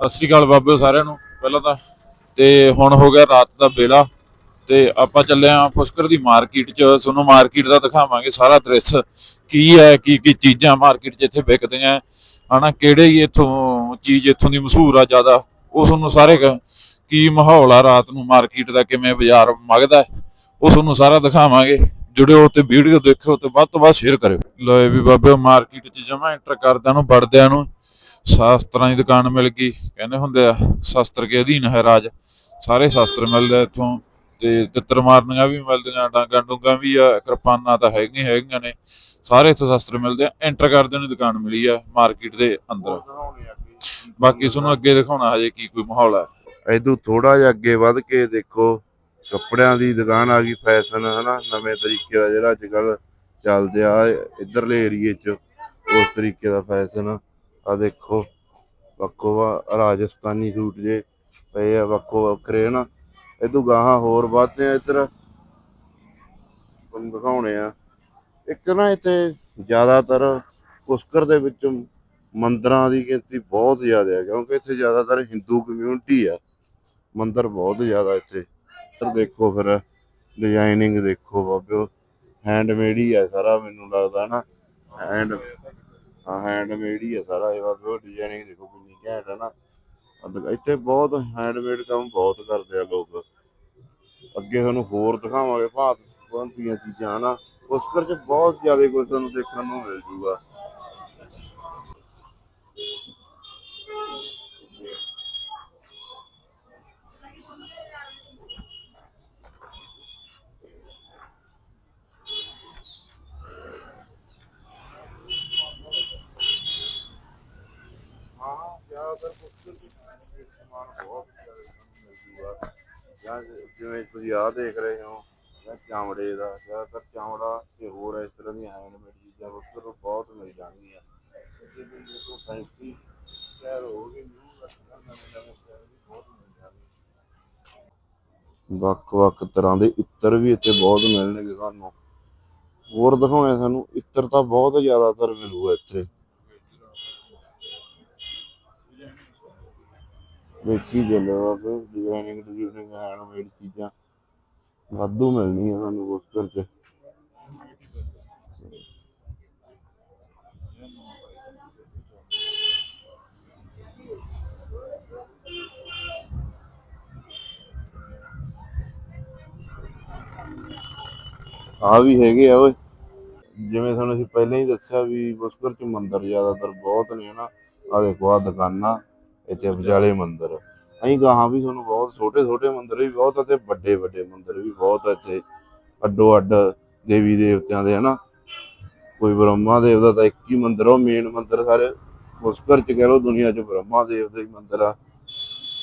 ਸਤਿ ਸ਼੍ਰੀ ਅਕਾਲ ਬਾਬਿਓ ਸਾਰਿਆਂ ਨੂੰ, ਪਹਿਲਾਂ ਤਾਂ ਤੇ ਹੁਣ ਹੋ ਗਿਆ ਰਾਤ ਦਾ ਵੇਲਾ ਤੇ ਆਪਾਂ ਚੱਲੇ ਆਂ ਪੁਸ਼ਕਰ ਦੀ ਮਾਰਕੀਟ 'ਚ, ਤੁਹਾਨੂੰ ਮਾਰਕੀਟ ਦਾ ਦਿਖਾਵਾਂਗੇ ਸਾਰਾ ਦ੍ਰਿਸ਼, ਕੀ ਹੈ, ਕੀ ਕੀ ਚੀਜ਼ਾਂ ਮਾਰਕੀਟ 'ਚ ਇੱਥੇ ਵਿਕਦੀਆਂ, ਹਨਾ, ਕਿਹੜੇ ਹੀ ਇੱਥੋਂ ਚੀਜ਼ ਇੱਥੋਂ ਦੀ ਮਸ਼ਹੂਰ ਆ ਜ਼ਿਆਦਾ, ਉਹ ਤੁਹਾਨੂੰ ਸਾਰੇ ਕੀ ਮਾਹੌਲ ਆ ਰਾਤ ਨੂੰ ਮਾਰਕੀਟ ਦਾ, ਕਿਵੇਂ ਬਾਜ਼ਾਰ ਮਗਦਾ, ਉਹ ਤੁਹਾਨੂੰ ਸਾਰਾ ਦਿਖਾਵਾਂਗੇ, ਜੁੜਿਓ ਤੇ ਵੀਡੀਓ ਦੇਖਿਓ ਤੇ ਵੱਧ ਤੋਂ ਵੱਧ ਸ਼ੇਅਰ ਕਰਿਓ। ਲੋ ਵੀ ਬਾਬੇ, ਮਾਰਕੀਟ 'ਚ ਜਮਾ ਐਂਟਰ ਕਰਦਿਆਂ ਨੂੰ, ਵੜਦਿਆਂ ਨੂੰ ਸ਼ਾਸਤਰਾਂ ਦੀ ਦੁਕਾਨ ਮਿਲ ਗਈ। ਕਹਿੰਦੇ ਹੁੰਦੇ ਆ, ਸ਼ਾਸਤਰ ਕੇ ਅਧੀਨ ਹੈ ਰਾਜ। ਸਾਰੇ ਸ਼ਾਸਤਰ ਮਿਲਦੇ ਇੱਥੋਂ ਤੇ ਤਿੱਤਰ ਮਾਰਨੀਆਂ ਵੀ ਮਿਲਦੀਆਂ, ਡਾਂਗਾਂ ਡੂੰਗਾਂ ਵੀ ਆ, ਕਿਰਪਾਨਾਂ ਤਾਂ ਹੈਗੀਆਂ ਹੈਗੀਆਂ ਨੇ। ਸਾਰੇ ਇੱਥੇ ਸ਼ਾਸਤਰ ਮਿਲਦੇ ਆ। ਐਂਟਰ ਕਰਦੇ ਨੂੰ ਦੁਕਾਨ ਮਿਲੀ ਆ ਮਾਰਕੀਟ ਦੇ ਅੰਦਰ। ਬਾਕੀ ਤੁਹਾਨੂੰ ਅੱਗੇ ਦਿਖਾਉਣਾ ਹਜੇ ਕੀ ਕੋਈ ਮਾਹੌਲ ਆ। ਇਦੋਂ ਥੋੜਾ ਜਿਹਾ ਅੱਗੇ ਵੱਧ ਕੇ ਦੇਖੋ, ਕੱਪੜਿਆਂ ਦੀ ਦੁਕਾਨ ਆ ਗਈ, ਫੈਸ਼ਨ ਹਨਾ, ਨਵੇਂ ਤਰੀਕੇ ਦਾ ਜਿਹੜਾ ਅੱਜ ਕੱਲ ਚੱਲਦੇ ਆ, ਇਧਰਲੇ ਏਰੀਏ 'ਚ, ਉਸ ਤਰੀਕੇ ਦਾ ਫੈਸ਼ਨ। ਆ ਦੇਖੋ, ਵੱਖੋ ਵਾ ਰਾਜਸਥਾਨੀ ਸੂਟ ਜੇ ਪਏ ਆ, ਵੱਖੋ ਵੱਖਰੇ, ਹਨਾ। ਇਦੋਂ ਗਾਹਾਂ ਹੋਰ ਵੱਧਦੇ ਆ, ਇੱਧਰ ਤੁਹਾਨੂੰ ਦਿਖਾਉਣੇ ਆ। ਇੱਕ ਨਾ ਇੱਥੇ ਜ਼ਿਆਦਾਤਰ ਪੁਸ਼ਕਰ ਦੇ ਵਿੱਚ ਮੰਦਰਾਂ ਦੀ ਗਿਣਤੀ ਬਹੁਤ ਜ਼ਿਆਦਾ ਹੈ ਕਿਉਂਕਿ ਇੱਥੇ ਜ਼ਿਆਦਾਤਰ ਹਿੰਦੂ ਕਮਿਊਨਿਟੀ ਆ। ਮੰਦਰ ਬਹੁਤ ਜ਼ਿਆਦਾ ਇੱਥੇ। ਇੱਧਰ ਦੇਖੋ ਫਿਰ ਡਿਜ਼ਾਈਨਿੰਗ ਦੇਖੋ ਬਾਬਿਓ। ਹੈਂਡਮੇਡ ਹੀ ਆ ਸਾਰਾ, ਮੈਨੂੰ ਲੱਗਦਾ ਨਾ ਹੈਂਡ ਹਾਂ ਹੈਂਡਮੇਡ ਹੀ ਆ ਸਾਰਾ ਇਹ ਬਾਬਿਓ ਡਿਜ਼ਾਈਨਿੰਗ ਦੇਖੋ ਕਿੰਨੀ ਘੈਂਟ ਹੈ ਨਾ। ਅਦ- ਇੱਥੇ ਬਹੁਤ ਹੈਂਡਮੇਡ ਕੰਮ ਬਹੁਤ ਕਰਦੇ ਆ ਲੋਕ। ਅੱਗੇ ਤੁਹਾਨੂੰ ਹੋਰ ਦਿਖਾਵਾਂਗੇ ਭਾਂਤ ਦੀਆਂ ਚੀਜ਼ਾਂ ਨਾ। ਪੁਸ਼ਕਰ ਚ ਬਹੁਤ ਜ਼ਿਆਦਾ ਕੁਝ ਤੁਹਾਨੂੰ ਦੇਖਣ ਨੂੰ ਮਿਲ ਜੂਗਾ ਹਾਂ ਜ਼ਿਆਦਾਤਰ ਪੁਸ਼ਕਰ ਚ ਸਮਾਨ ਬਹੁਤ ਜ਼ਿਆਦਾ ਮਿਲ ਜੂਗਾ ਜਾਂ ਜਿਵੇਂ ਤੁਸੀਂ ਆਹ ਦੇਖ ਰਹੇ ਹੋ, ਜਾਂ ਚਾਮੜੇ ਦਾ, ਜ਼ਿਆਦਾਤਰ ਚਾਮੜਾ ਤੇ ਹੋਰ ਇਸ ਤਰ੍ਹਾਂ ਦੀਆਂ ਹੈਂਡਮੇਡ ਚੀਜ਼ਾਂ ਪੁਸ਼ਕਰ ਬਹੁਤ ਮਿਲ ਜਾਣਗੀਆਂ ਜੇ ਦੇਖੋ ਫੈਂਸੀ ਸ਼ਹਿਰ ਹੋ ਗਏ ਨਿਊ ਰਸਤਾ ਨਵੇਂ ਨਵੇਂ ਸ਼ਹਿਰ ਵੀ ਬਹੁਤ ਮਿਲ ਜਾਣਗੇ ਵੱਖ-ਵੱਖ ਤਰ੍ਹਾਂ ਦੇ ਇੱਤਰ ਵੀ ਇੱਥੇ ਬਹੁਤ ਮਿਲਣਗੇ ਸਾਨੂੰ। ਹੋਰ ਦਿਖਾਉਣੇ ਸਾਨੂੰ, ਇੱਤਰ ਤਾਂ ਬਹੁਤ ਜ਼ਿਆਦਾਤਰ ਮਿਲੂਗਾ ਇੱਥੇ। ਵੇਖੀ ਚੱਲੋ ਡਿਜ਼ਾਈਨਿੰਗ ਡਿਜ਼ਾਈਨਿੰਗ ਹੈਂਡਮੇਡ ਚੀਜ਼ਾਂ ਵਾਧੂ ਮਿਲਣੀਆਂ ਸਾਨੂੰ ਪੁਸ਼ਕਰ ਚ ਆ ਵੀ ਹੈਗੇ ਆ ਓਏ। ਜਿਵੇਂ ਤੁਹਾਨੂੰ ਅਸੀਂ ਪਹਿਲਾਂ ਹੀ ਦੱਸਿਆ ਵੀ ਪੁਸ਼ਕਰ ਚ ਮੰਦਿਰ ਜ਼ਿਆਦਾਤਰ ਬਹੁਤ ਨੇ ਹਨਾ। ਆ ਦੇਖੋ ਆ ਦੁਕਾਨਾਂ। ਇੱਥੇ ਵਿਚਾਲੇ ਮੰਦਿਰ। ਅਸੀਂ ਗਾਹਾਂ ਵੀ ਤੁਹਾਨੂੰ ਬਹੁਤ ਛੋਟੇ ਛੋਟੇ ਮੰਦਿਰ ਵੀ ਬਹੁਤ ਆ ਵੱਡੇ ਵੱਡੇ ਮੰਦਿਰ ਵੀ ਬਹੁਤ ਇੱਥੇ। ਅੱਡੋ ਅੱਡ ਦੇਵੀ ਦੇਵਤਿਆਂ ਦੇ, ਹਨਾ? ਕੋਈ ਬ੍ਰਹਮਾ ਦੇਵ ਦਾ ਤਾਂ ਇੱਕ ਹੀ ਮੰਦਿਰ ਉਹ ਮੇਨ ਮੰਦਿਰ ਸਾਰੇ ਪੁਸ਼ਕਰ ਚ ਕਹਿ ਲਓ ਦੁਨੀਆ ਚ ਬ੍ਰਹਮਾ ਦੇਵ ਦਾ ਹੀ ਮੰਦਿਰ ਆ।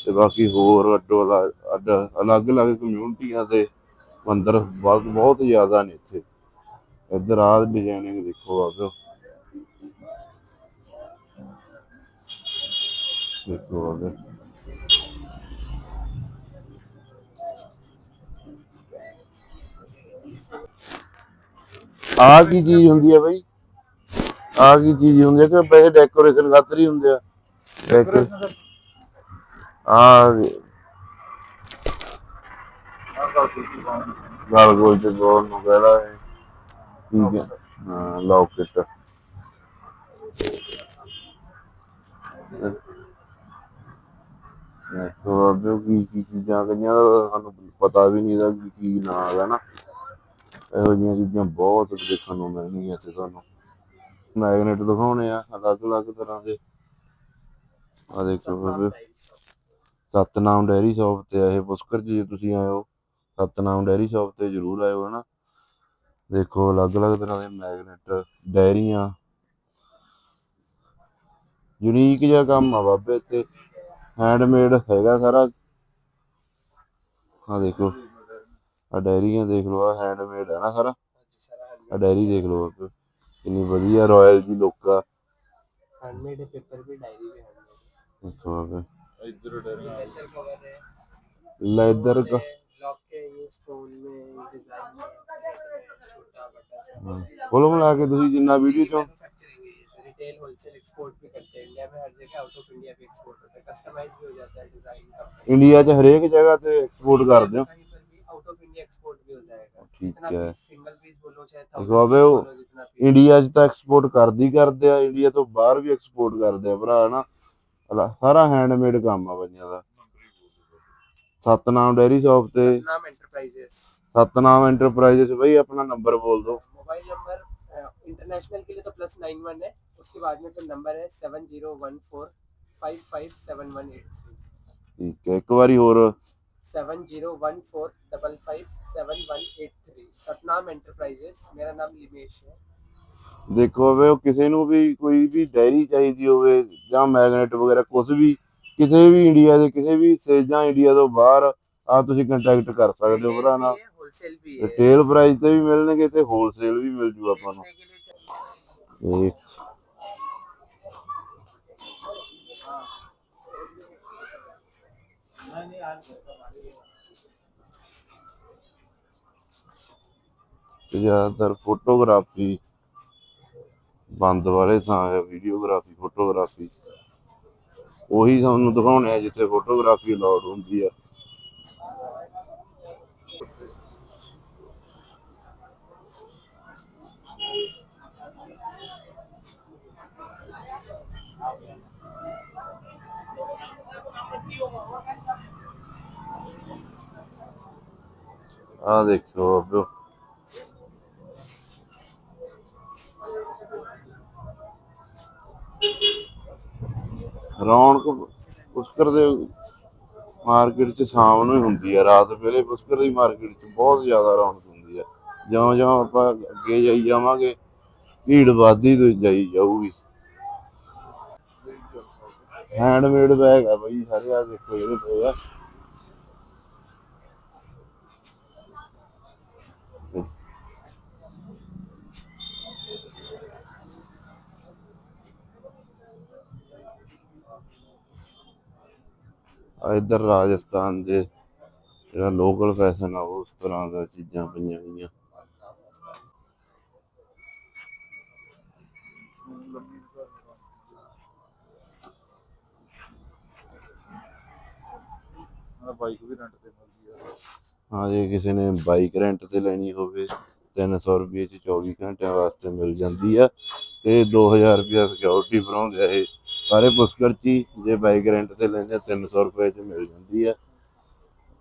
ਤੇ ਬਾਕੀ ਹੋਰ ਅੱਡੋ ਅਲੱਗ ਅੱਡ ਅਲੱਗ-ਅਲੱਗ ਕਮਿਊਨਿਟੀਆਂ ਦੇ ਮੰਦਿਰ ਬਹੁਤ ਬਹੁਤ ਜ਼ਿਆਦਾ ਨੇ ਇੱਥੇ। ਇੱਧਰ ਆਹ ਡਿਜ਼ਾਈਨਿੰਗ ਦੇਖੋ ਆਜੋ ਦੇਖੋ ਆਜੋ ਆ ਕੀ ਚੀਜ਼ ਹੁੰਦੀ ਹੈ ਬਈ? ਆ ਕੀ ਚੀਜ਼ ਹੁੰਦੀ ਹੈ ਕਿ ਵੈਸੇ ਡੈਕੋਰੇਸ਼ਨ ਖਾਤਰ ਹੀ ਹੁੰਦੇ ਆ। ਡੈਕੋਰੇਸ਼ਨ ਆ ਗਾਲ ਗੋਲ ਤੇ ਗੋਲ ਨੂੰ ਕਹਿਦਾ ਹੈ ਠੀਕ ਹੈ ਹਾਂ ਲੌਕਟ ਦੇਖੋ ਕੀ ਕੀ ਚੀਜ਼ਾਂ ਕਈਆਂ ਦਾ ਸਾਨੂੰ ਪਤਾ ਵੀ ਨਹੀਂ ਦਾ ਵੀ ਕੀ ਨਾਂ ਹੈਗਾ ਨਾ। ਇਹੋ ਜਿਹੀਆਂ ਚੀਜ਼ਾਂ ਬਹੁਤ ਦੇਖਣ ਨੂੰ ਮਿਲਣਗੀਆਂ ਇੱਥੇ ਤੁਹਾਨੂੰ। ਮੈਗਨੇਟ ਦਿਖਾਉਣੇ ਆ ਅਲੱਗ-ਅਲੱਗ ਤਰ੍ਹਾਂ ਦੇ। ਆ ਦੇਖੋ ਬਾਬੇ। ਸਤਨਾਮ ਡੈਰੀ ਸ਼ਾਪ ਤੇ ਆਏ ਪੁਸ਼ਕਰ ਜੀ ਤੁਸੀਂ ਆਏ ਹੋ, ਸਤਨਾਮ ਡੈਰੀ ਸ਼ਾਪ ਤੇ ਜਰੂਰ ਆਇਓ ਹਨਾ ਦੇਖੋ ਅਲੱਗ-ਅਲੱਗ ਤਰ੍ਹਾਂ ਦੇ ਮੈਗਨੇਟ ਡੈਰੀਆਂ। ਯੂਨੀਕ ਜਿਹਾ ਕੰਮ ਆ ਬਾਬੇ ਤੇ ਹੈਂਡਮੇਡ ਹੈਗਾ ਸਾਰਾ ਆ ਦੇਖੋ ਆ ਡੈਰੀਆਂ ਦੇਖ ਲਓ ਆ ਹੈਂਡਮੇਡ ਹੈ ਨਾ ਸਾਰਾ ਆ ਡੈਰੀ ਦੇਖ ਲਓ ਬਾਬੇ ਕਿੰਨੀ ਵਧੀਆ ਰਾਇਲ ਜੀ ਲੁੱਕ ਆ हैंडमेड है पेपर भी डायरी भी हैंडमेड ਦੇਖੋ ਬਾਬੇ ਇੱਧਰ ਡੈਰੀਆਂ लेदर कवर है ਲੈਦਰ ਕ लॉक के ये स्टोन में डिजाइन में छोटा बड़ा ਕੋਲ ਮਿਲਾ ਕੇ ਤੁਸੀਂ ਜਿੰਨਾ ਵੀਡੀਓ ਚੋਂ मैन्युफैक्चरिंग है रिटेल होलसेल एक्सपोर्ट भी करते हैं इंडिया में हर जगह आउट ऑफ इंडिया भी एक्सपोर्ट होता है कस्टमाइज भी हो जाता है डिजाइन का ਇੰਡੀਆ 'ਚ हरेक जगह ਤੇ एक्सपोर्ट ਕਰਦੇ हो कहीं पर भी आउट ऑफ इंडिया एक्सपोर्ट भी हो जाएगा ठीक जितना है। पीस सिंगल पीस बोलो चाहे thousand देखो अबे piece वो- बोलो, जितना piece। ਇੰਡੀਆ 'ਚ ਤਾਂ ਐਕਸਪੋਰਟ ਕਰਦੇ ਹੀ ਕਰਦੇ ਆ ਇੰਡੀਆ ਤੋਂ ਬਾਹਰ ਵੀ ਐਕਸਪੋਰਟ ਕਰਦੇ ਆ ਭਰਾ ਹਨਾ ਹਲਾ- ਸਾਰਾ ਹੈਂਡਮੇਡ ਕੰਮ ਆ ਬੰਦਿਆਂ ਦਾ ਸਤਨਾਮ ਡੈਰੀ ਸ਼ਾਪ ਤੇ सतनाम एंटरप्राइजेस ਸਤਨਾਮ ਐਂਟਰਪ੍ਰਾਈਜ਼ਸ ਬਈ ਆਪਣਾ ਨੰਬਰ ਬੋਲ ਦਿਓ मोबाइल नंबर इंटरनेशनल के लिए तो प्लस नाइन वन है उसके बाद में फिर नंबर है seven zero one four five five seven one eight three ਠੀਕ ਹੈ ਇੱਕ ਵਾਰੀ ਹੋਰ seven zero one four double five seven one eight three Satnam enterprises मेरा नाम लिमेश है ਦੇਖੋ ਵੇ ਉਹ ਕਿਸੇ ਨੂੰ ਵੀ ਕੋਈ ਵੀ ਡੈਰੀ ਚਾਹੀਦੀ ਹੋਵੇ ਜਾਂ ਮੈਗਨੇਟ ਵਗੈਰਾ ਕੁਝ ਵੀ ਕਿਸੇ ਵੀ ਇੰਡੀਆ ਦੇ ਕਿਸੇ ਵੀ ਸੇ ਜਾਂ ਇੰਡੀਆ ਤੋਂ ਬਾਹਰ ਆ ਤੁਸੀਂ ਕੰਟੈਕਟ ਕਰ ਸਕਦੇ ਹੋ ਭਰਾ ਨਾਲ होलसेल भी है ਰਿਟੇਲ ਪ੍ਰਾਈਸ ਤੇ ਵੀ ਮਿਲਣਗੇ ਤੇ ਹੋਲਸੇਲ ਵੀ ਮਿਲ ਜੂ ਆਪਾਂ ਨੂੰ बेचने के लिए ਇਹ ਤੇ ਜ਼ਿਆਦਾਤਰ ਫੋਟੋਗ੍ਰਾਫੀ ਬੰਦ ਵਾਲੇ ਥਾਂ ਹੈ, ਵੀਡੀਓਗ੍ਰਾਫੀ, ਫੋਟੋਗ੍ਰਾਫੀ। ਉਹੀ ਤੁਹਾਨੂੰ ਦਿਖਾਉਣੇ ਆ ਜਿੱਥੇ ਫੋਟੋਗ੍ਰਾਫੀ ਅਲਾਉਡ ਹੁੰਦੀ ਆ। ਆ ਦੇਖੋ ਅੱਬੋ ਰੌਣਕ ਪੁਸ਼ਕਰ ਦੇ ਮਾਰਕੀਟ 'ਚ ਸ਼ਾਮ ਨੂੰ ਹੀ ਹੁੰਦੀ ਹੈ ਰਾਤ ਵੇਲੇ ਪੁਸ਼ਕਰ ਦੀ ਮਾਰਕੀਟ 'ਚ ਬਹੁਤ ਜ਼ਿਆਦਾ ਰੌਣਕ ਹੁੰਦੀ ਹੈ ਜਿਉਂ ਜਿਉਂ ਆਪਾਂ ਅੱਗੇ ਜਾਈ ਜਾਵਾਂਗੇ, ਭੀੜ ਵੱਧਦੀ ਤੋਂ ਜਾਈ ਜਾਊਗੀ। ਹੈਂਡਮੇਡ ਬੈਗ ਆ ਬਈ, ਸਾਰੇ ਆ ਦੇਖੋ ਜਿਹੜੇ ਪਏ ਆ। ਇੱਧਰ ਰਾਜਸਥਾਨ ਦੇ ਜਿਹੜਾ ਲੋਕਲ ਫੈਸ਼ਨ ਆ ਉਸ ਤਰ੍ਹਾਂ ਦਾ ਚੀਜ਼ਾਂ ਪਈਆਂ ਹੋਈਆਂ। ਬਾਈਕ ਵੀ ਰੈਂਟ ਤੇ ਮਿਲਦੀ ਆ। ਹਾਂ ਜੇ ਕਿਸੇ ਨੇ ਬਾਈਕ ਰੈਂਟ ਤੇ ਲੈਣੀ ਹੋਵੇ 300 ਰੁਪਏ ਚ 24 ਘੰਟਿਆਂ ਵਾਸਤੇ ਮਿਲ ਜਾਂਦੀ ਆ। ਤੇ 2000 ਰੁਪਏ ਸਿਕਿਉਰਿਟੀ ਭਰਾਉਂਦੇ ਆ ਇਹ। ਸਾਰੇ ਪੁਸ਼ਕਰ ਚ ਜੇ ਬਾਈਕ ਰੈਂਟ ਤੇ ਲੈਂਦੇ ਆ 300 ਰੁਪਏ ਚ ਮਿਲ ਜਾਂਦੀ ਆ।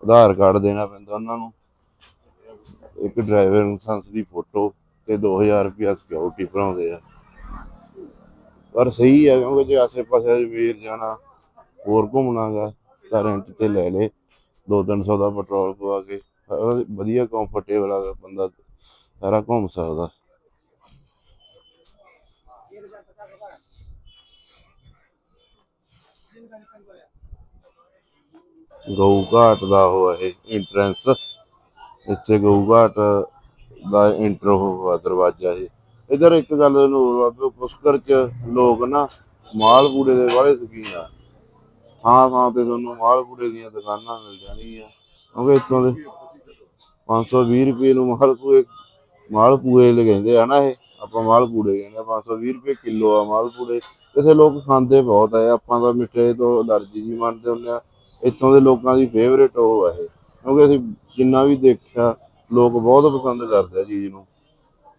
ਆਧਾਰ ਕਾਰਡ ਦੇਣਾ ਪੈਂਦਾ ਉਹਨਾਂ ਨੂੰ। ਇੱਕ ਡਰਾਈਵਰ ਲਾਇਸੈਂਸ ਦੀ ਫੋਟੋ ਤੇ 2000 ਰੁਪਏ ਸਿਕਿਉਰਿਟੀ ਭਰਾਉਂਦੇ ਆ। ਪਰ ਸਹੀ ਆ, ਕਿਉਂਕਿ ਜੇ ਆਸੇ-ਪਾਸੇ ਵੀਰ ਜਾਣਾ, ਹੋਰ ਘੁੰਮਣਾਗਾ, ਤਾਂ ਰੈਂਟ ਤੇ ਲੈ ਲੇ। 2-300 ਦਾ ਪੈਟਰੋਲ ਪਵਾ ਕੇ। ਵਧੀਆ ਕੰਫਰਟੇਬਲ ਆ, ਬੰਦਾ ਸਾਰਾ ਘੁੰਮ ਸਕਦਾ। ਗਊ ਘਾਟ ਦਾ ਉਹ ਇਹ ਇੰਟਰੈਂਸ ਇੱਥੇ ਗਊ ਘਾਟ ਦਾ ਇੰਟਰ ਹੋਇਆ ਦਰਵਾਜ਼ਾ ਇਹ। ਇਧਰ ਇੱਕ ਗੱਲ ਨੂੰ ਹੋਰ ਆ ਵੀ ਪੁਸ਼ਕਰ ਚ ਲੋਕ ਨਾ ਮਾਲਪੂੜੇ ਦੇ ਵਾਲੇ ਸ਼ੌਕੀਨ ਆ। ਥਾਂ ਥਾਂ ਤੇ ਤੁਹਾਨੂੰ ਮਾਲਪੂੜੇ ਦੀਆਂ ਦੁਕਾਨਾਂ ਮਿਲ ਜਾਣਗੀਆਂ। ਕਿਉਂਕਿ ਇੱਥੋਂ ਦੇ 520 ਰੁਪਏ ਨੂੰ ਮਾਲਪੂਏ ਮਾਲਪੂਏ ਲੈ ਕਹਿੰਦੇ ਆ ਨਾ ਇਹ। ਆਪਾਂ ਮਾਲਪੂੜੇ ਕਹਿੰਦੇ ਆ 520 ਰੁਪਏ ਕਿਲੋ ਆ ਮਾਲਪੂੜੇ। ਇੱਥੇ ਲੋਕ ਖਾਂਦੇ ਬਹੁਤ ਆ। ਆਪਾਂ ਤਾਂ ਮਿੱਠੇ ਤੋਂ ਅਲਰਜੀ ਜੀ ਮੰਨਦੇ ਹੁੰਦੇ ਆ। ਇੱਥੋਂ ਦੇ ਲੋਕਾਂ ਦੀ ਫੇਵਰੇਟ ਉਹ ਆ ਇਹ। ਕਿਉਂਕਿ ਅਸੀਂ ਜਿੰਨਾ ਵੀ ਦੇਖਿਆ, ਲੋਕ ਬਹੁਤ ਪਸੰਦ ਕਰਦੇ ਆ ਚੀਜ਼ ਨੂੰ।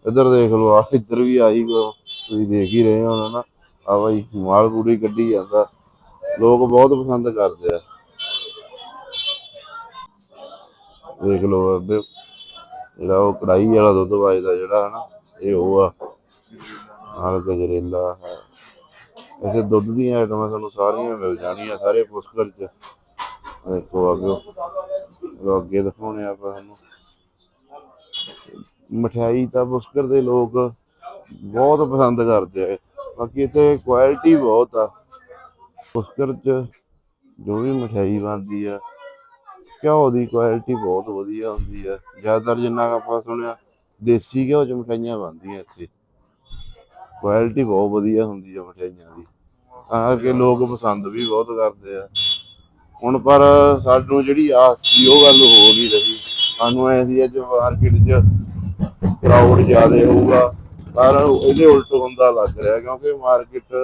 ਇੱਧਰ ਦੇਖ ਲਓ ਆ ਇੱਧਰ ਵੀ ਆਹੀ ਤੁਸੀਂ ਦੇਖ ਹੀ ਰਹੇ ਹੋ ਨਾ ਆ ਬਾਈ ਮਾਲਪੂੜੀ ਕੱਢੀ ਜਾਂਦਾ। ਲੋਕ ਬਹੁਤ ਪਸੰਦ ਕਰਦੇ ਆ। ਦੇਖ ਲਓ ਅੱਬੇ ਜਿਹੜਾ ਉਹ ਕੜਾਈ ਵਾਲਾ ਦੁੱਧ ਵੱਜਦਾ ਜਿਹੜਾ, ਹਨਾ, ਇਹ ਉਹ ਆ। ਨਾਲ ਗਜਰੇਲਾ ਹੈ। ਐਸੇ ਦੁੱਧ ਦੀਆਂ ਆਈਟਮਾਂ ਸਾਨੂੰ ਸਾਰੀਆਂ ਮਿਲ ਜਾਣੀਆਂ, ਸਾਰੇ ਪੁਸ਼ਕਰ ਚ। ਦੇਖੋ ਅੱਗੇ ਅੱਗੇ ਦਿਖਾਉਣੇ ਆ ਤੁਹਾਨੂੰ ਮਠਿਆਈ ਤਾਂ ਪੁਸ਼ਕਰ ਦੇ ਲੋਕ ਬਹੁਤ ਪਸੰਦ ਕਰਦੇ ਆ। ਬਾਕੀ ਇੱਥੇ ਕੁਆਲਿਟੀ ਬਹੁਤ ਆ। ਪੁਸ਼ਕਰ ਚ ਜੋ ਵੀ ਮਠਿਆਈ ਬਣਦੀ ਆ, ਘਿਓ ਦੀ ਕੁਆਲਿਟੀ ਬਹੁਤ ਵਧੀਆ ਹੁੰਦੀ ਆ। ਜ਼ਿਆਦਾਤਰ ਜਿੰਨਾ ਆਪਾਂ ਸੁਣਿਆ, ਦੇਸੀ ਘਿਓ ਚ ਮਠਿਆਈਆਂ ਬਣਦੀਆਂ ਇੱਥੇ। ਕੁਆਲਿਟੀ ਬਹੁਤ ਵਧੀਆ ਹੁੰਦੀ ਆ ਮਠਿਆਈਆਂ ਦੀ। ਤਾਂ ਕਰਕੇ ਲੋਕ ਪਸੰਦ ਵੀ ਬਹੁਤ ਕਰਦੇ ਆ। ਹੁਣ ਪਰ ਸਾਨੂੰ ਜਿਹੜੀ ਆਸ ਸੀ, ਉਹ ਗੱਲ ਹੋ ਨਹੀਂ ਰਹੀ। ਸਾਨੂੰ ਐ ਸੀ, ਅੱਜ ਮਾਰਕੀਟ 'ਚ ਕਰਾਊਡ ਜ਼ਿਆਦਾ ਹੋਊਗਾ, ਪਰ ਇਹਦੇ ਉਲਟ ਹੁੰਦਾ ਲੱਗ ਰਿਹਾ, ਕਿਉਂਕਿ ਮਾਰਕੀਟ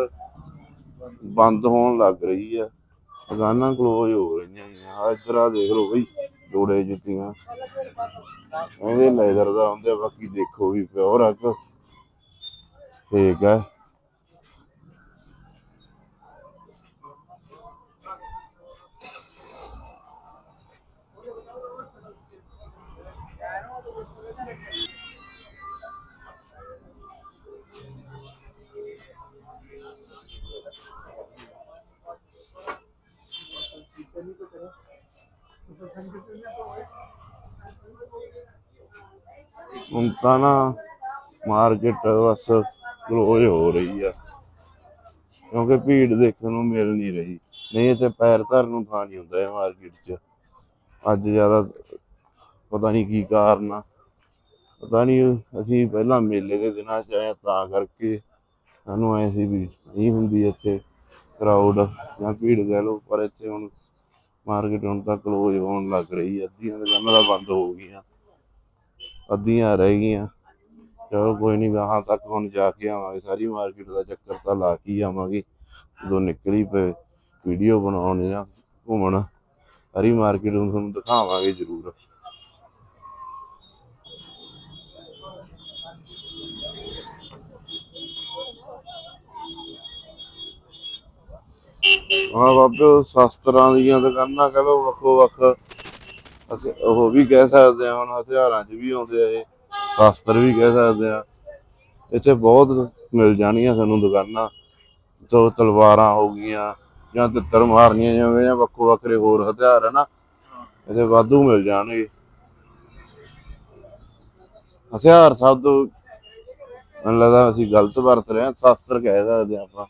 ਬੰਦ ਹੋਣ ਲੱਗ ਰਹੀ ਆ। ਦੁਕਾਨਾਂ ਕਲੋਜ਼ ਹੋ ਰਹੀਆਂ ਆ ਇੱਧਰ ਆ ਦੇਖ ਲਓ ਬਈ, ਜੋੜੇ ਜੁੱਤੀਆਂ। ਇਹਦੇ ਲੈਦਰ ਦਾ ਹੁੰਦੇ ਬਾਕੀ ਦੇਖੋ ਵੀ ਪਿਓਰ ਆ ਠੀਕ ਹੈ ਤਾਂ ਨਾ ਮਾਰਕੀਟ ਬਸ ਕਲੋਜ਼ ਹੋ ਰਹੀ ਆ। ਕਿਉਂਕਿ ਭੀੜ ਦੇਖਣ ਨੂੰ ਮਿਲ ਨਹੀਂ ਰਹੀ। ਨਹੀਂ ਇੱਥੇ ਪੈਰ ਧਰ ਨੂੰ ਥਾਂ ਨਹੀਂ ਹੁੰਦਾ ਇਹ ਮਾਰਕੀਟ 'ਚ। ਅੱਜ ਜ਼ਿਆਦਾ ਪਤਾ ਨਹੀਂ ਕੀ ਕਾਰਨ ਆ। ਪਤਾ ਨਹੀਂ ਅਸੀਂ ਪਹਿਲਾਂ ਮੇਲੇ ਦੇ ਦਿਨਾਂ 'ਚ ਆਏ ਤਾਂ ਕਰਕੇ ਸਾਨੂੰ ਐ ਸੀ ਵੀ ਨਹੀਂ ਹੁੰਦੀ ਇੱਥੇ ਕਰਾਊਡ ਜਾਂ ਭੀੜ ਕਹਿ ਲਓ, ਪਰ ਇੱਥੇ ਹੁਣ ਮਾਰਕੀਟ ਹੁਣ ਤਾਂ ਕਲੋਜ਼ ਹੋਣ ਲੱਗ ਰਹੀ ਆ। ਅੱਧੀਆਂ ਦੁਕਾਨਾਂ ਤਾਂ ਬੰਦ ਹੋ ਗਈਆਂ। ਅੱਧੀਆਂ ਰਹਿ ਗਈਆਂ। ਚਲੋ ਕੋਈ ਨਹੀਂ ਗਾਹਾਂ ਤੱਕ ਹੁਣ ਜਾ ਕੇ ਆਵਾਂਗੇ। ਸਾਰੀ ਮਾਰਕੀਟ ਦਾ ਚੱਕਰ ਤਾਂ ਲਾ ਕੇ ਹੀ ਆਵਾਂਗੇ। ਜਦੋਂ ਨਿਕਲੀ ਪਏ ਵੀਡੀਓ ਬਣਾਉਣ ਜਾਂ ਘੁੰਮਣ, ਸਾਰੀ ਮਾਰਕੀਟ ਨੂੰ ਤੁਹਾਨੂੰ ਦਿਖਾਵਾਂਗੇ ਜ਼ਰੂਰ। ਹਾਂ ਬਾਬੇ ਸ਼ਾਸਤਰਾਂ ਦੀਆਂ ਦੁਕਾਨਾਂ ਕਹ ਲੋ ਵੱਖੋ ਵੱਖ ਅਸੀਂ ਉਹ ਵੀ ਕਹਿ ਸਕਦੇ ਹਾਂ, ਹੁਣ ਹਥਿਆਰਾਂ 'ਚ ਵੀ ਆਉਂਦੇ ਆ ਇਹ, ਸ਼ਾਸਤਰ ਵੀ ਕਹਿ ਸਕਦੇ ਆ ਇੱਥੇ ਬਹੁਤ ਮਿਲ ਜਾਣੀਆਂ ਸਾਨੂੰ ਦੁਕਾਨਾਂ ਤੋਂ ਤਲਵਾਰਾਂ ਹੋ ਗਈਆਂ ਜਾਂ ਤਿੱਤਰ ਮਾਰਨੀਆਂ ਜਿਵੇਂ ਜਾਂ ਵੱਖੋ ਵੱਖਰੇ ਹੋਰ ਹਥਿਆਰ ਹੈ ਨਾ, ਇੱਥੇ ਵਾਧੂ ਮਿਲ ਜਾਣਗੇ। ਹਥਿਆਰ ਸਭ ਤੋਂ, ਮੈਨੂੰ ਲੱਗਦਾ ਅਸੀਂ ਗਲਤ ਵਰਤ ਰਹੇ ਹਾਂ, ਸ਼ਾਸਤਰ ਕਹਿ ਸਕਦੇ ਹਾਂ ਆਪਾਂ।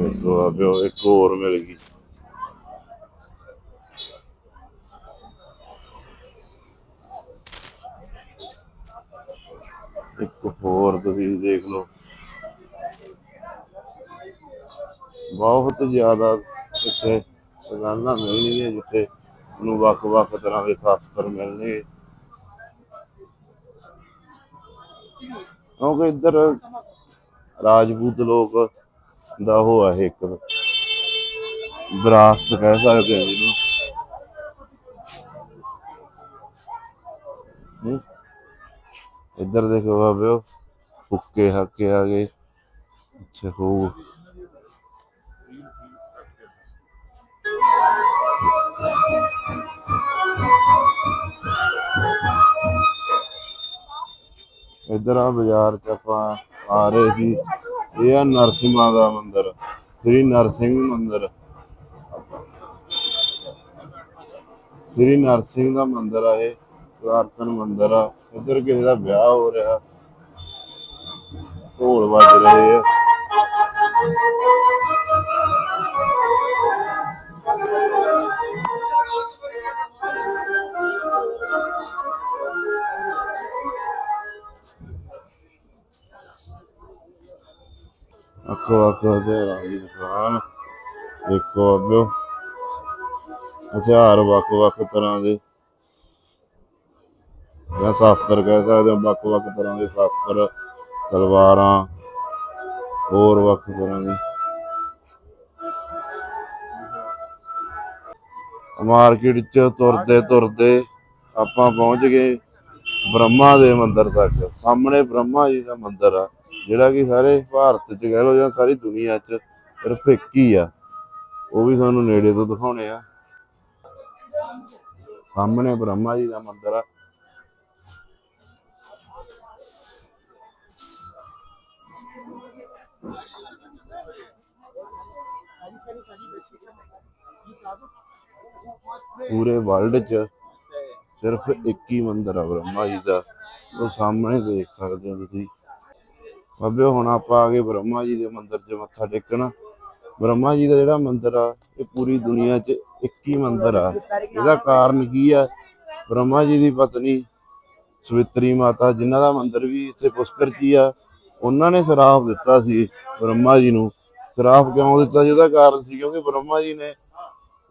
ਵੇਖੋ ਆਪਿਓ ਇੱਕ ਹੋਰ ਮਿਲ ਗਈ। ਇੱਕ ਹੋਰ ਤੁਸੀਂ ਦੇਖ ਲਓ। ਬਹੁਤ ਜ਼ਿਆਦਾ ਇੱਥੇ ਦੁਕਾਨਾਂ ਮਿਲਣਗੀਆਂ ਜਿੱਥੇ ਨੂੰ ਵੱਖ-ਵੱਖ ਤਰ੍ਹਾਂ ਦੇ ਸ਼ਾਸਤਰ ਮਿਲਣਗੇ। ਕਿਉਂਕਿ ਇੱਧਰ ਰਾਜਪੂਤ ਲੋਕ ਦਾ ਉਹ ਹੈ ਇੱਕ ਵਿਰਾਸਤ ਕਹਿ ਸਕਦੇ ਹਾਂ ਜਿਹਨੂੰ। ਇੱਧਰ ਦੇਖੋ ਬਾਬਿਓ, ਹੁੱਕੇ ਹੱਕੇ ਆ ਗਏ। ਅੱਛਾ ਹੋ ਇੱਧਰ ਆ ਬਾਜ਼ਾਰ ਚ ਆਪਾਂ ਆ ਰਹੇ ਸੀ। ਇਹ ਆ ਨਰਸਿਮਾ ਦਾ ਮੰਦਿਰ ਸ੍ਰੀ ਨਰਸਿੰਘ ਮੰਦਿਰ ਸ੍ਰੀ ਨਰਸਿੰਘ ਦਾ ਮੰਦਿਰ ਆ ਇਹ ਪ੍ਰਾਰਥਨ ਮੰਦਿਰ ਆ ਇੱਧਰ ਕਿਸੇ ਦਾ ਵਿਆਹ ਹੋ ਰਿਹਾ ਢੋਲ ਵੱਜ ਰਹੇ ਆ ਅੱਖੋ ਅੱਖੋ ਹਥਿਆਰਾਂ ਦੀ ਦੁਕਾਨ ਦੇਖੋ ਅੱਬਿਓ ਹਥਿਆਰ ਵੱਖ ਵੱਖ ਤਰ੍ਹਾਂ ਦੇ ਜਾਂ ਸ਼ਾਸਤਰ ਕਹਿ ਸਕਦੇ ਹੋ ਵੱਖ ਵੱਖ ਤਰ੍ਹਾਂ ਦੇ ਸ਼ਾਸਤਰ ਤਲਵਾਰਾਂ ਹੋਰ ਵੱਖ ਤਰ੍ਹਾਂ ਦੀ ਮਾਰਕੀਟ ਚ ਤੁਰਦੇ ਤੁਰਦੇ ਆਪਾਂ ਪਹੁੰਚ ਗਏ ਬ੍ਰਹਮਾ ਦੇ ਮੰਦਿਰ ਤੱਕ। ਸਾਹਮਣੇ ਬ੍ਰਹਮਾ ਜੀ ਦਾ ਮੰਦਿਰ ਆ। ਜਿਹੜਾ ਕਿ ਸਾਰੇ ਭਾਰਤ ਚ ਕਹਿ ਲਓ ਜਾਂ ਸਾਰੀ ਦੁਨੀਆ ਚ ਸਿਰਫ ਇੱਕ ਹੀ ਆ, ਉਹ ਵੀ ਤੁਹਾਨੂੰ ਨੇੜੇ ਤੋਂ ਦਿਖਾਉਣੇ ਆ। ਸਾਹਮਣੇ ਬ੍ਰਹਮਾ ਜੀ ਦਾ ਮੰਦਿਰ ਆ। ਪੂਰੇ ਵਰਲਡ 'ਚ ਸਿਰਫ ਇੱਕ ਹੀ ਮੰਦਿਰ ਆ ਬ੍ਰਹਮਾ ਜੀ ਦਾ। ਉਹ ਸਾਹਮਣੇ ਦੇਖ ਸਕਦੇ ਹੋ ਤੁਸੀਂ। ਬਾਬਿਓ ਹੁਣ ਆਪਾਂ ਆ ਗਏ ਬ੍ਰਹਮਾ ਜੀ ਦੇ ਮੰਦਿਰ 'ਚ ਮੱਥਾ ਟੇਕਣਾ। ਬ੍ਰਹਮਾ ਜੀ ਦਾ ਜਿਹੜਾ ਮੰਦਿਰ ਆ, ਇਹ ਪੂਰੀ ਦੁਨੀਆ 'ਚ ਇੱਕ ਹੀ ਮੰਦਿਰ ਆ। ਇਹਦਾ ਕਾਰਨ ਕੀ ਆ? ਬ੍ਰਹਮਾ ਜੀ ਦੀ ਪਤਨੀ ਸਵਿਤਰੀ ਮਾਤਾ, ਜਿਨ੍ਹਾਂ ਦਾ ਮੰਦਿਰ ਵੀ ਇੱਥੇ ਪੁਸ਼ਕਰ 'ਚ ਹੀ ਆ, ਉਹਨਾਂ ਨੇ ਸ਼ਰਾਪ ਦਿੱਤਾ ਸੀ ਬ੍ਰਹਮਾ ਜੀ ਨੂੰ। ਸ਼ਰਾਪ ਕਿਉਂ ਦਿੱਤਾ? ਜਿਹਦਾ ਕਾਰਨ ਸੀ ਕਿਉਂਕਿ ਬ੍ਰਹਮਾ ਜੀ ਨੇ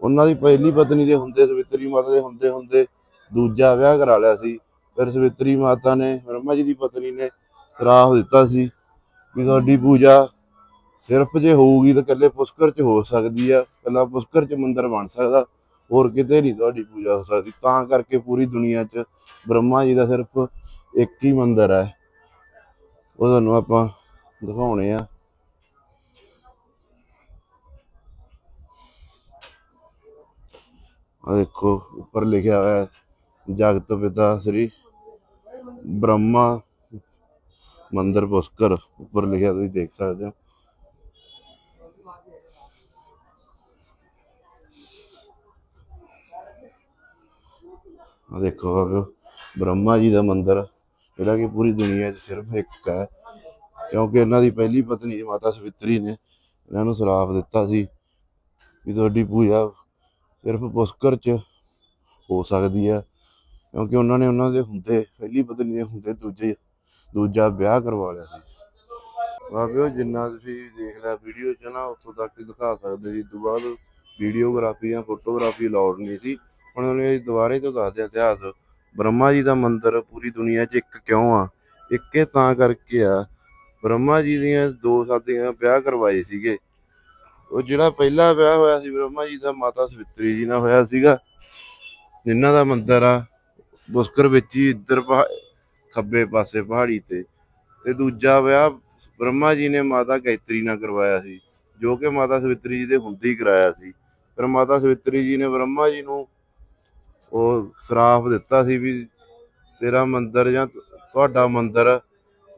ਉਹਨਾਂ ਦੀ ਪਹਿਲੀ ਪਤਨੀ ਦੇ ਹੁੰਦੇ, ਸਵਿਤਰੀ ਮਾਤਾ ਦੇ ਹੁੰਦੇ ਹੁੰਦੇ ਦੂਜਾ ਵਿਆਹ ਕਰਾ ਲਿਆ ਸੀ। ਫਿਰ ਸਵਿਤਰੀ ਮਾਤਾ ਨੇ, ਬ੍ਰਹਮਾ ਜੀ ਦੀ ਪਤਨੀ ਨੇ ਸਰਾਪ ਦਿੱਤਾ ਸੀ। ਵੀ ਤੁਹਾਡੀ ਪੂਜਾ ਸਿਰਫ ਜੇ ਹੋਊਗੀ ਤਾਂ ਇਕੱਲੇ ਪੁਸ਼ਕਰ 'ਚ ਹੋ ਸਕਦੀ ਆ, ਇਕੱਲਾ ਪੁਸ਼ਕਰ 'ਚ ਮੰਦਿਰ ਬਣ ਸਕਦਾ, ਹੋਰ ਕਿਤੇ ਨਹੀਂ ਤੁਹਾਡੀ ਪੂਜਾ ਹੋ ਸਕਦੀ। ਤਾਂ ਕਰਕੇ ਪੂਰੀ ਦੁਨੀਆ 'ਚ ਬ੍ਰਹਮਾ ਜੀ ਦਾ ਸਿਰਫ ਇੱਕ ਹੀ ਮੰਦਰ ਹੈ ਉਹ ਤੁਹਾਨੂੰ ਆਪਾਂ ਦਿਖਾਉਣੇ ਆ। ਆ ਦੇਖੋ, ਉੱਪਰ ਲਿਖਿਆ ਹੋਇਆ ਹੈ, ਜਗਤ ਪਿਤਾ ਸ੍ਰੀ ਬ੍ਰਹਮਾ ਮੰਦਰ ਪੁਸ਼ਕਰ ਉੱਪਰ ਲਿਖਿਆ ਤੁਸੀਂ ਦੇਖ ਸਕਦੇ ਹੋ। ਆ ਦੇਖੋ ਬਾਬਿਓ, ਬ੍ਰਹਮਾ ਜੀ ਦਾ ਮੰਦਿਰ, ਜਿਹੜਾ ਕਿ ਪੂਰੀ ਦੁਨੀਆ 'ਚ ਸਿਰਫ ਇੱਕ ਹੈ, ਕਿਉਂਕਿ ਇਹਨਾਂ ਦੀ ਪਹਿਲੀ ਪਤਨੀ ਮਾਤਾ ਸਵਿਤਰੀ ਨੇ ਇਹਨਾਂ ਨੂੰ ਸਰਾਪ ਦਿੱਤਾ ਸੀ ਵੀ ਤੁਹਾਡੀ ਪੂਜਾ ਸਿਰਫ ਪੁਸ਼ਕਰ 'ਚ ਹੋ ਸਕਦੀ ਹੈ, ਕਿਉਂਕਿ ਉਹਨਾਂ ਨੇ ਉਹਨਾਂ ਦੇ ਹੁੰਦੇ, ਪਹਿਲੀ ਪਤਨੀ ਦੇ ਹੁੰਦੇ ਦੂਜੇ ਦੂਜਾ ਵਿਆਹ ਕਰਵਾ ਲਿਆ ਸੀ। ਬਾਬਿਓ ਜਿੰਨਾ ਤੁਸੀਂ ਦੇਖ ਲਿਆ ਵੀਡੀਓ 'ਚ ਨਾ, ਉੱਥੋਂ ਤੱਕ ਦਿਖਾ ਸਕਦੇ ਜੀ ਤੋਂ ਬਾਅਦ ਵੀਡੀਓਗ੍ਰਾਫੀ ਜਾਂ ਫੋਟੋਗ੍ਰਾਫੀ ਅਲਾਉਡ ਨਹੀਂ ਸੀ। ਹੁਣ ਉਹਨੇ ਦੁਬਾਰੇ ਤੋਂ ਦੱਸਦੇ ਇਤਿਹਾਸ। ਬ੍ਰਹਮਾ ਜੀ ਦਾ ਮੰਦਿਰ ਪੂਰੀ ਦੁਨੀਆ 'ਚ ਇੱਕ ਕਿਉਂ ਆ? ਇੱਕ ਇਹ ਤਾਂ ਕਰਕੇ ਆ। ਬ੍ਰਹਮਾ ਜੀ ਦੀਆਂ ਦੋ ਸਾਥੀਆਂ ਵਿਆਹ ਕਰਵਾਏ ਸੀਗੇ। ਉਹ ਜਿਹੜਾ ਪਹਿਲਾ ਵਿਆਹ ਹੋਇਆ ਸੀ, ਬ੍ਰਹਮਾ ਜੀ ਦਾ ਮਾਤਾ ਸਵਿਤਰੀ ਜੀ ਨਾਲ ਹੋਇਆ ਸੀਗਾ। ਜਿਨ੍ਹਾਂ ਦਾ ਮੰਦਿਰ ਆ, ਪੁਸ਼ਕਰ ਵਿੱਚ ਹੀ ਇੱਧਰ ਖੱਬੇ ਪਾਸੇ ਪਹਾੜੀ ਤੇ ਤੇ ਦੂਜਾ ਵਿਆਹ ਬ੍ਰਹਮਾ ਜੀ ਨੇ ਮਾਤਾ ਗਾਇਤਰੀ ਨਾਲ ਕਰਵਾਇਆ ਸੀ, ਜੋ ਕਿ ਮਾਤਾ ਸਵਿਤਰੀ ਜੀ ਦੇ ਹੁੰਦੀ ਹੀ ਕਰਾਇਆ ਸੀ। ਫਿਰ ਮਾਤਾ ਸਵਿਤਰੀ ਜੀ ਨੇ ਬ੍ਰਹਮਾ ਜੀ ਨੂੰ ਉਹ ਸਰਾਫ ਦਿੱਤਾ ਸੀ ਵੀ ਤੇਰਾ ਮੰਦਰ ਜਾਂ ਤੁਹਾਡਾ ਮੰਦਰ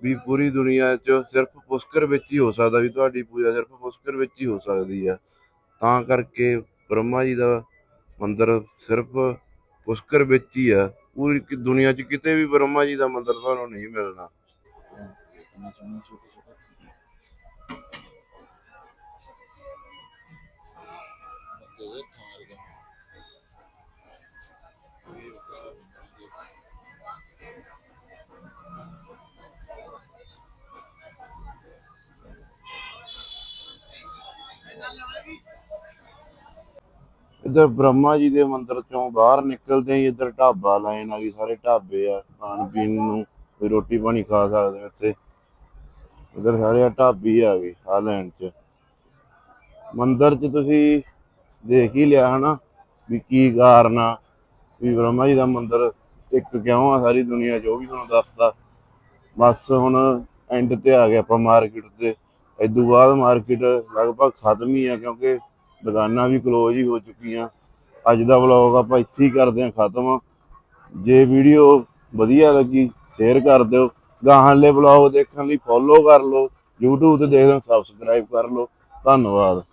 ਵੀ ਪੂਰੀ ਦੁਨੀਆ 'ਚ ਸਿਰਫ ਪੁਸ਼ਕਰ ਵਿੱਚ ਹੀ ਹੋ ਸਕਦਾ ਵੀ ਤੁਹਾਡੀ ਪੂਜਾ ਸਿਰਫ ਪੁਸ਼ਕਰ ਵਿੱਚ ਹੀ ਹੋ ਸਕਦੀ ਆ। ਤਾਂ ਕਰਕੇ ਬ੍ਰਹਮਾ ਜੀ ਦਾ ਮੰਦਰ ਸਿਰਫ ਪੁਸ਼ਕਰ ਵਿੱਚ ਹੀ ਆ। ਪੂਰੀ ਕਿ- ਦੁਨੀਆ 'ਚ ਕਿਤੇ ਵੀ ਬ੍ਰਹਮਾ ਜੀ ਦਾ ਮੰਦਿਰ ਤੁਹਾਨੂੰ ਨਹੀਂ ਮਿਲਣਾ। ਇੱਧਰ ਬ੍ਰਹਮਾ ਜੀ ਦੇ ਮੰਦਿਰ ਚੋਂ ਬਾਹਰ ਨਿਕਲਦੇ ਹੀ ਇੱਧਰ ਢਾਬਾ ਲਾਈਨ ਆ ਗਈ, ਸਾਰੇ ਢਾਬੇ ਆ, ਖਾਣ ਪੀਣ ਨੂੰ ਕੋਈ ਰੋਟੀ ਪਾਣੀ ਖਾ ਸਕਦੇ ਇੱਥੇ। ਇੱਧਰ ਸਾਰੇ ਢਾਬੀ ਆ ਗਏ ਆ ਚ। ਮੰਦਿਰ ਚ ਤੁਸੀਂ ਦੇਖ ਹੀ ਲਿਆ ਹਨਾ ਵੀ ਕੀ ਕਾਰਨ ਆ, ਵੀ ਬ੍ਰਹਮਾ ਜੀ ਦਾ ਮੰਦਿਰ ਇੱਕ ਕਿਉਂ ਆ ਸਾਰੀ ਦੁਨੀਆ 'ਚ, ਉਹ ਵੀ ਤੁਹਾਨੂੰ ਦੱਸਦਾ। ਬਸ ਹੁਣ ਐਂਡ ਤੇ ਆ ਗਏ ਆਪਾਂ ਮਾਰਕੀਟ ਤੇ। ਇਦੋਂ ਬਾਅਦ ਮਾਰਕੀਟ ਲਗਭਗ ਖਤਮ ਹੀ ਆ ਕਿਉਂਕਿ ਦੁਕਾਨਾਂ ਵੀ ਕਲੋਜ਼ ਹੀ ਹੋ ਚੁੱਕੀਆਂ। ਅੱਜ ਦਾ ਵਲੌਗ ਆਪਾਂ ਇੱਥੇ ਹੀ ਕਰਦੇ ਹਾਂ ਖਤਮ। ਜੇ ਵੀਡੀਓ ਵਧੀਆ ਲੱਗੀ ਸ਼ੇਅਰ ਕਰ ਦਿਓ। ਗਾਹਾਂ ਲੈ ਵਲੌਗ ਦੇਖਣ ਲਈ ਫੋਲੋ ਕਰ ਲਓ। YouTube ਤੇ ਦੇਖਦੇ ਹੋ ਸਬਸਕ੍ਰਾਈਬ ਕਰ ਲਓ। ਧੰਨਵਾਦ।